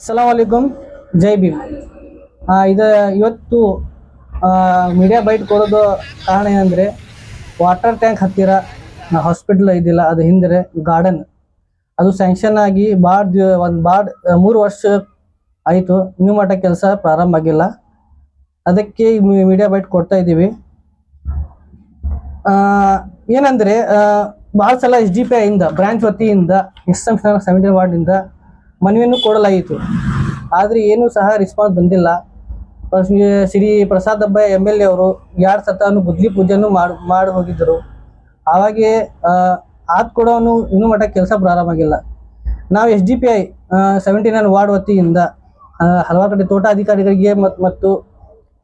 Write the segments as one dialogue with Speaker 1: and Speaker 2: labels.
Speaker 1: ಅಸ್ಸಲಾಂ ವಲೈಕುಮ್ ಜೈ ಭೀಮ್ ಇದು ಇವತ್ತು media byte ಕೊಡೋದು ಕಾರಣ ಏನಂದರೆ ವಾಟರ್ ಟ್ಯಾಂಕ್ ಹತ್ತಿರ ಹಾಸ್ಪಿಟ್ಲ್ ಇದಿಲ್ಲ ಅದು ಹಿಂದೆ ಗಾರ್ಡನ್ ಅದು ಸ್ಯಾಂಕ್ಷನ್ ಆಗಿ ಭಾಳ ಒಂದು ಭಾಳ ಮೂರು ವರ್ಷ ಆಯಿತು ಇನ್ನೂ ಮಟ್ಟ ಕೆಲಸ ಪ್ರಾರಂಭ ಆಗಿಲ್ಲ. ಅದಕ್ಕೆ ಮೀಡಿಯಾ ಬೈಟ್ ಕೊಡ್ತಾ ಇದ್ದೀವಿ. ಏನಂದರೆ ಭಾಳ ಸಲ ಎಸ್ ಡಿ ಪಿ ಐಯಿಂದ ಬ್ರಾಂಚ್ ವತಿಯಿಂದ ಎಸ್ ಎಂ ಸೆವೆಂಟೀನ್ ವಾರ್ಡಿಂದ ಮನವಿಯನ್ನು ಕೊಡಲಾಯಿತು. ಆದರೆ ಏನೂ ಸಹ ರೆಸ್ಪಾನ್ಸ್ ಬಂದಿಲ್ಲ. ಶ್ರೀ ಪ್ರಸಾದ್ ಹಬ್ಬ ಎಂ ಎಲ್ ಎ ಅವರು ಎರಡು ಸತನು ಬುದ್ಧಿ ಪೂಜೆಯನ್ನು ಮಾಡಿ ಮಾಡಿ ಹೋಗಿದ್ದರು. ಆವಾಗೆ ಆದ್ ಕೊಡೋನು ಇನ್ನೂ ಮಟ್ಟ ಕೆಲಸ ಪ್ರಾರಂಭ ಆಗಿಲ್ಲ. ನಾವು S D P I seventy nine ward ವತಿಯಿಂದ ಹಲವಾರು ಕಡೆ ತೋಟಾಧಿಕಾರಿಗಳಿಗೆ ಮತ್ತು ಮತ್ತು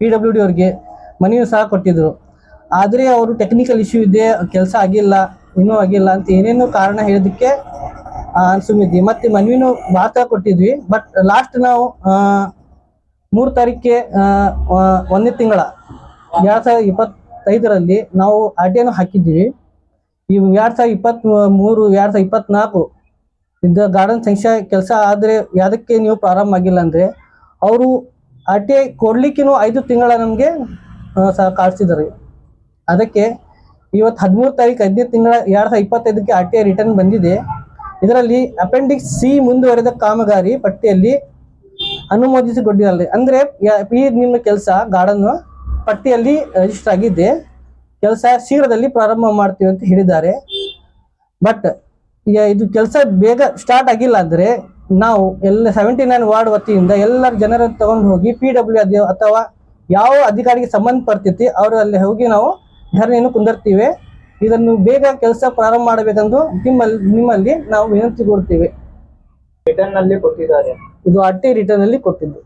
Speaker 1: ಪಿ ಡಬ್ಲ್ಯೂ ಡಿ ಅವ್ರಿಗೆ ಮನವಿ ಸಹ ಕೊಟ್ಟಿದ್ದರು ಆದರೆ ಅವರು ಟೆಕ್ನಿಕಲ್ ಇಶ್ಯೂ ಇದೆ, ಕೆಲಸ ಆಗಿಲ್ಲ, ಇನ್ನೂ ಆಗಿಲ್ಲ ಅಂತ ಏನೇನು ಕಾರಣ ಹೇಳೋದಕ್ಕೆ ಅನ್ಸುಮಿದ್ವಿ ಮತ್ತೆ ಮನವಿನೂ ಸಲ ಕೊಟ್ಟಿದ್ವಿ. ಬಟ್ ಲಾಸ್ಟ್ ನಾವು ಮೂರು ತಾರೀಕಿಗೆ ಒಂದನೇ ತಿಂಗಳ, ಎರಡು ಸಾವಿರದ ಇಪ್ಪತ್ತೈದರಲ್ಲಿ ನಾವು ಟಿ ಹಾಕಿದ್ದೀವಿ. ಈ ಎರಡು ಸಾವಿರದ ಇಪ್ಪತ್ತ್ ಮೂರು ಎರಡು ಸಾವಿರದ ಇಪ್ಪತ್ನಾಲ್ಕು ಇದು ಗಾರ್ಡನ್ ಸಂಖ್ಯೆ ಕೆಲಸ ಆದರೆ ಯಾವುದಕ್ಕೆ ನೀವು ಪ್ರಾರಂಭ ಆಗಿಲ್ಲ ಅಂದರೆ ಅವರು ಐ ಕೊಡ್ಲಿಕ್ಕೂ ಐದು ತಿಂಗಳ ನಮಗೆ ಸಹ ಕಾಡಿಸಿದ್ದಾರೆ ಅದಕ್ಕೆ ಇವತ್ತು ಹದಿಮೂರು ತಾರೀಕು ಐದನೇ ತಿಂಗಳ ಎರಡು ಸಾವಿರದ ಇಪ್ಪತ್ತೈದಕ್ಕೆ ಆರ್ ಟಿ ಐ ರಿಟರ್ನ್ ಬಂದಿದೆ. ಇದರಲ್ಲಿ ಅಪೆಂಡಿಕ್ಸ್ ಸಿ ಮುಂದುವರೆದ ಕಾಮಗಾರಿ ಪಟ್ಟಿಯಲ್ಲಿ ಅನುಮೋದಿಸಿಕೊಂಡಿರಲ್ಲ ಅಂದರೆ ಈ ನಿಮ್ಮ ಕೆಲಸ ಗಾರ್ಡನ್ ಪಟ್ಟಿಯಲ್ಲಿ ರಿಜಿಸ್ಟರ್ ಆಗಿದೆ ಕೆಲಸ ಶೀಘ್ರದಲ್ಲಿ ಪ್ರಾರಂಭ ಮಾಡ್ತೀವಿ ಅಂತ ಹೇಳಿದ್ದಾರೆ. ಬಟ್ ಈಗ ಇದು ಕೆಲಸ ಬೇಗ ಸ್ಟಾರ್ಟ್ ಆಗಿಲ್ಲ ಅಂದರೆ ನಾವು ಎಲ್ಲ ಸೆವೆಂಟಿ ನೈನ್ ವಾರ್ಡ್ ವತಿಯಿಂದ ಎಲ್ಲರ ಜನರನ್ನು ತಗೊಂಡು ಹೋಗಿ ಪಿ ಡಬ್ಲ್ಯೂ ಅಥವಾ ಯಾವ ಅಧಿಕಾರಿಗೆ ಸಂಬಂಧಪಡ್ತೈತಿ, ಅವರಲ್ಲಿ ಹೋಗಿ ನಾವು ಧರಣಿಯನ್ನು ಕುಂದಿರ್ತೀವಿ. ಇದನ್ನು ಬೇಗ ಕೆಲಸ ಪ್ರಾರಂಭ ಮಾಡಬೇಕೆಂದು ನಿಮ್ಮಲ್ಲಿ ನಿಮ್ಮಲ್ಲಿ ನಾವು ವಿನಂತಿ ಕೊಡ್ತೇವೆ.
Speaker 2: ರಿಟರ್ನ್ನಲ್ಲಿ ಕೊಟ್ಟಿದ್ದಾರೆ.
Speaker 1: ಇದು ಅಟ್ಟಿ ರಿಟರ್ನ್ ಅಲ್ಲಿ ಕೊಟ್ಟಿದ್ದು